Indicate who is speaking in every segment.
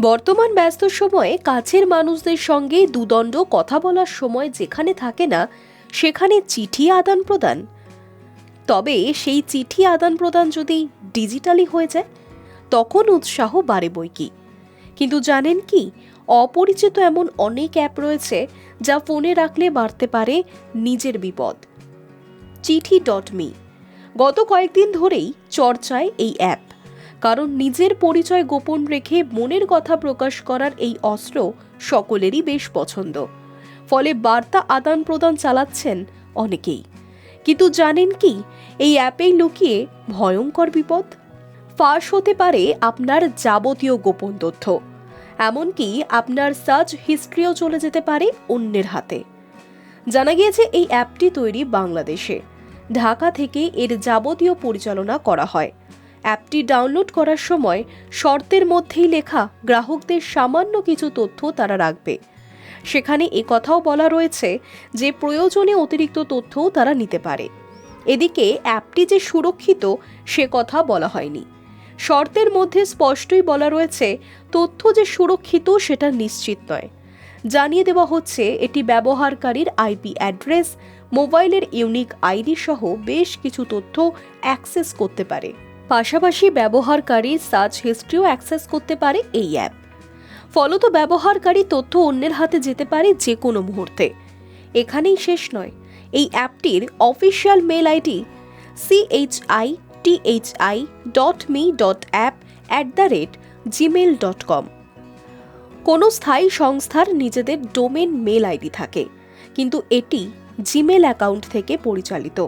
Speaker 1: বর্তমান ব্যস্ত সময়ে কাছের মানুষদের সঙ্গে দুদণ্ড কথা বলার সময় যেখানে থাকে না, সেখানে চিঠি আদান প্রদান। তবে সেই চিঠি আদান প্রদান যদি ডিজিটালি হয়ে যায়, তখন উৎসাহ বাড়ে বই কি। কিন্তু জানেন কি, অপরিচিত এমন অনেক অ্যাপ রয়েছে যা ফোনে রাখলে বাড়তে পারে নিজের বিপদ। চিঠি ডট মি। গত কয়েকদিন ধরেই চর্চায় এই অ্যাপ। কারণ নিজের পরিচয় গোপন রেখে মনের কথা প্রকাশ করার এই অস্ত্র সকলেরই বেশ পছন্দ। ফলে বার্তা আদান প্রদান চালাচ্ছেন অনেকেই। কিন্তু জানেন কি, এই অ্যাপেই লুকিয়ে ভয়ঙ্কর বিপদ? ফাঁস হতে পারে আপনার যাবতীয় গোপন তথ্য। এমনকি আপনার সার্চ হিস্ট্রিও চলে যেতে পারে অন্যের হাতে। জানা গিয়েছে এই অ্যাপটি তৈরি বাংলাদেশে। ঢাকা থেকে এর যাবতীয় পরিচালনা করা হয়। অ্যাপটি ডাউনলোড করার সময় শর্তের মধ্যেই লেখা গ্রাহকদের সামান্য কিছু তথ্য তারা রাখবে। সেখানে এ কথাও বলা রয়েছে যে প্রয়োজনে অতিরিক্ত তথ্যও তারা নিতে পারে। এদিকে অ্যাপটি যে সুরক্ষিত, সে কথা বলা হয়নি। শর্তের মধ্যে স্পষ্টই বলা রয়েছে, তথ্য যে সুরক্ষিত সেটা নিশ্চিত নয়। জানিয়ে দেওয়া হচ্ছে, এটি ব্যবহারকারীর আইপি অ্যাড্রেস, মোবাইলের ইউনিক আইডি সহ বেশ কিছু তথ্য অ্যাক্সেস করতে পারে। পাশাপাশি ব্যবহারকারীর সার্চ হিস্ট্রিও অ্যাক্সেস করতে পারে এই অ্যাপ। ফলত ব্যবহারকারী তথ্য অন্যের হাতে যেতে পারে যে কোনো মুহূর্তে। এখানেই শেষ নয়, এই অ্যাপটির official mail ID CHI THI dot me dot app at the rate Gmail dot com কোনো স্থায়ী সংস্থার নিজেদের ডোমেন মেল আইডি থাকে, কিন্তু এটি জিমেল অ্যাকাউন্ট থেকে পরিচালিত।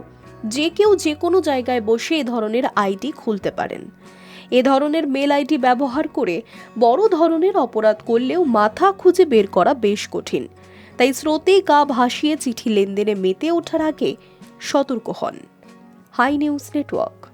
Speaker 1: যে কেউ যে কোনো জায়গায় বসে এ ধরনের আইডি খুলতে পারেন। এ ধরনের মেল আইডি ব্যবহার করে বড় ধরনের অপরাধ করলেও মাথা খুঁজে বের করা বেশ কঠিন। তাই স্রোতে গা ভাসিয়ে চিঠি লেনদেনে মেতে ওঠার আগে সতর্ক হন। Hi News Network.